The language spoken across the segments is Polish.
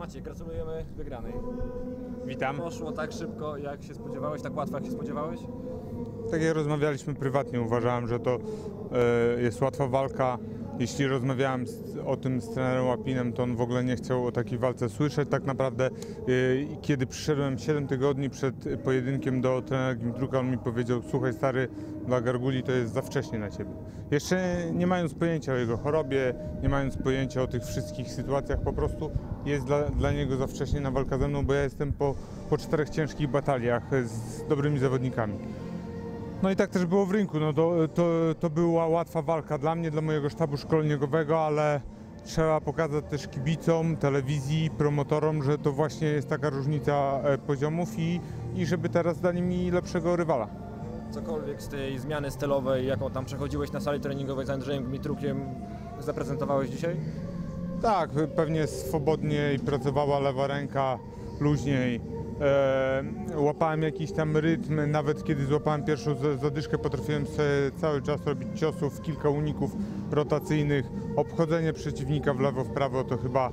Maciej, gratulujemy wygranej. Witam. Poszło tak szybko, jak się spodziewałeś, tak łatwo, jak się spodziewałeś? Tak jak rozmawialiśmy prywatnie, uważałem, że to e, jest łatwa walka. Jeśli rozmawiałem z, o tym z trenerem Łapinem, to on w ogóle nie chciał o takiej walce słyszeć. Tak naprawdę, e, kiedy przyszedłem 7 tygodni przed pojedynkiem do trenera Gimtruka, on mi powiedział, słuchaj stary, dla Garguli to jest za wcześnie na ciebie. Jeszcze nie mając pojęcia o jego chorobie, nie mając pojęcia o tych wszystkich sytuacjach, po prostu jest dla, dla niego za wcześnie na walkę ze mną, bo ja jestem po, po czterech ciężkich bataliach z dobrymi zawodnikami. No i tak też było w rynku. No to, to, to była łatwa walka dla mnie, dla mojego sztabu szkoleniowego, ale trzeba pokazać też kibicom, telewizji, promotorom, że to właśnie jest taka różnica e, poziomów i, i żeby teraz dali mi lepszego rywala. Cokolwiek z tej zmiany stylowej, jaką tam przechodziłeś na sali treningowej z Andrzejem Gmitrukiem, zaprezentowałeś dzisiaj? Tak, pewnie swobodniej pracowała lewa ręka, luźniej. E, łapałem jakiś tam rytm, nawet kiedy złapałem pierwszą zadyszkę, potrafiłem sobie cały czas robić ciosów, kilka uników rotacyjnych, obchodzenie przeciwnika w lewo, w prawo to chyba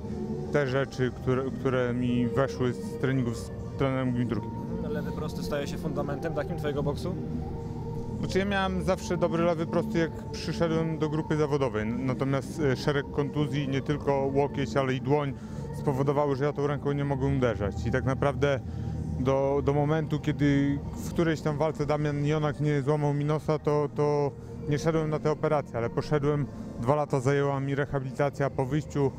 te rzeczy, które, które mi weszły z treningów z trenerem Gmintrukiem. Lewy prosty staje się fundamentem takim twojego boksu? Znaczy ja miałem zawsze dobry lewy prosty jak przyszedłem do grupy zawodowej, natomiast e, szereg kontuzji, nie tylko łokieć, ale i dłoń spowodowały, że ja tą ręką nie mogłem uderzać i tak naprawdę do, do momentu, kiedy w którejś tam walce Damian Jonak nie złamał mi nosa, to, to nie szedłem na tę operację, ale poszedłem, dwa lata zajęła mi rehabilitacja, po wyjściu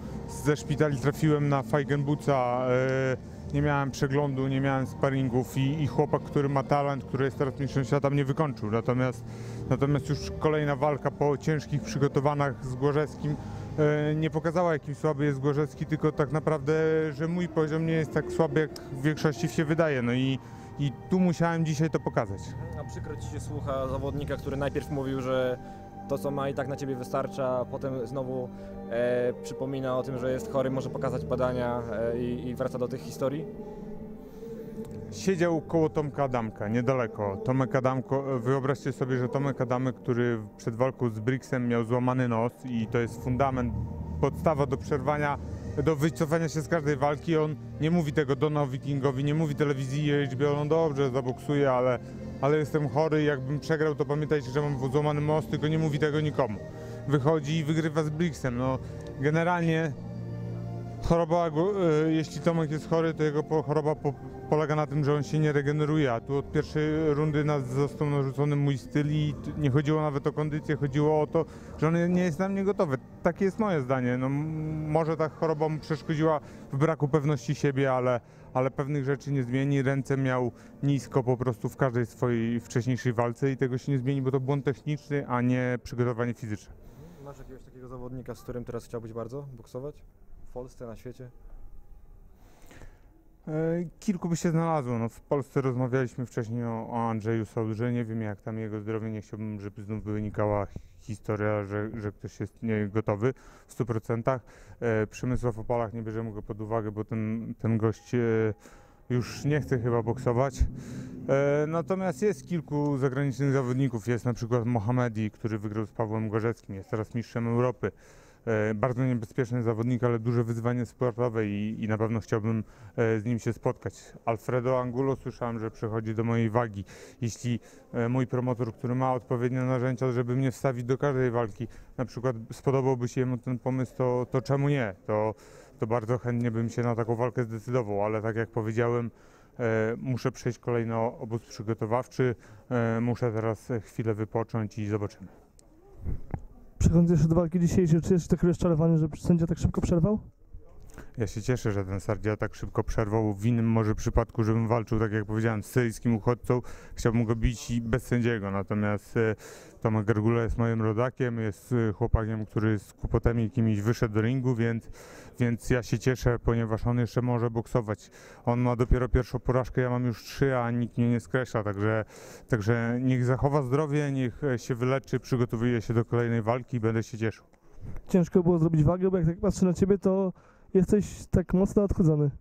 ze szpitali trafiłem na Feigenbuca, e, nie miałem przeglądu, nie miałem sparingów i, i chłopak, który ma talent, który jest teraz mistrzem świata mnie wykończył. Natomiast, natomiast już kolejna walka po ciężkich przygotowanach z Gorzewskim e, nie pokazała jakim słaby jest Gorzewski, tylko tak naprawdę, że mój poziom nie jest tak słaby jak w większości się wydaje. No i, i tu musiałem dzisiaj to pokazać. A przykro ci się słucha zawodnika, który najpierw mówił, że to co ma i tak na ciebie wystarcza, potem znowu e, przypomina o tym, że jest chory, może pokazać badania e, i, i wraca do tych historii? Siedział koło Tomka Adamka, niedaleko. Tomek Adamko, wyobraźcie sobie, że Tomek Adamek, który przed walką z Brixem miał złamany nos i to jest fundament, podstawa do przerwania, do wycofania się z każdej walki. On nie mówi tego Donowi Kingowi, nie mówi telewizji HBO, on dobrze zaboksuje, ale, ale jestem chory, jakbym przegrał, to pamiętajcie, że mam złamany most, tylko nie mówi tego nikomu. Wychodzi i wygrywa z Brixem. No, generalnie Choroba, e, jeśli Tomek jest chory, to jego choroba po, polega na tym, że on się nie regeneruje, a tu od pierwszej rundy nas został narzucony mój styl i nie chodziło nawet o kondycję, chodziło o to, że on nie jest na mnie gotowy. Takie jest moje zdanie. No, może ta choroba mu przeszkodziła w braku pewności siebie, ale, ale pewnych rzeczy nie zmieni. Ręce miał nisko po prostu w każdej swojej wcześniejszej walce i tego się nie zmieni, bo to błąd techniczny, a nie przygotowanie fizyczne. Masz jakiegoś takiego zawodnika, z którym teraz chciałbyś bardzo boksować? W Polsce, na świecie? E, Kilku by się znalazło. No, w Polsce rozmawialiśmy wcześniej o, o Andrzeju Sołdrze. Nie wiem jak tam jego zdrowie. Nie chciałbym, żeby znów wynikała historia, że, że ktoś jest gotowy w 100%. E, Przemysław Opalach nie bierzemy go pod uwagę, bo ten, ten gość e, już nie chce chyba boksować. E, Natomiast jest kilku zagranicznych zawodników. Jest na przykład Mohamedi, który wygrał z Pawłem Gorzeckim. Jest teraz mistrzem Europy. E, Bardzo niebezpieczny zawodnik, ale duże wyzwanie sportowe i, i na pewno chciałbym e, z nim się spotkać. Alfredo Angulo słyszałem, że przychodzi do mojej wagi. Jeśli e, mój promotor, który ma odpowiednie narzędzia, żeby mnie wstawić do każdej walki, na przykład spodobałby się jemu ten pomysł, to, to czemu nie? To, to bardzo chętnie bym się na taką walkę zdecydował, ale tak jak powiedziałem, muszę przejść kolejno obóz przygotowawczy, muszę teraz chwilę wypocząć i zobaczymy. Przechodząc jeszcze do walki dzisiejszej, czy jest taki rozczarowany, że sędzia tak szybko przerwał? Ja się cieszę, że ten Sardzia tak szybko przerwał. W innym może przypadku, żebym walczył, tak jak powiedziałem, z syryjskim uchodźcą, chciałbym go bić i bez sędziego. Natomiast e, Tomek Gargula jest moim rodakiem, jest e, chłopakiem, który z kłopotami jakimiś wyszedł do ringu, więc, więc ja się cieszę, ponieważ on jeszcze może boksować. On ma dopiero pierwszą porażkę, ja mam już trzy, a nikt mnie nie skreśla, także, także niech zachowa zdrowie, niech e, się wyleczy, przygotowuje się do kolejnej walki i będę się cieszył. Ciężko było zrobić wagę, bo jak tak patrzę na ciebie, to jesteś tak mocno odchudzony.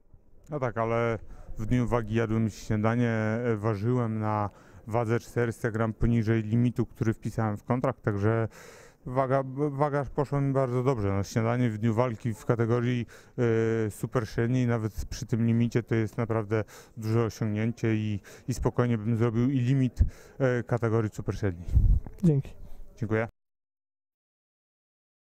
No tak, ale w dniu wagi jadłem śniadanie, e, ważyłem na wadze 400 gram poniżej limitu, który wpisałem w kontrakt, także Waga, waga poszła mi bardzo dobrze. No, śniadanie w dniu walki w kategorii e, super średniej, nawet przy tym limicie, to jest naprawdę duże osiągnięcie i, i spokojnie bym zrobił i limit e, kategorii super średniej. Dzięki. Dziękuję.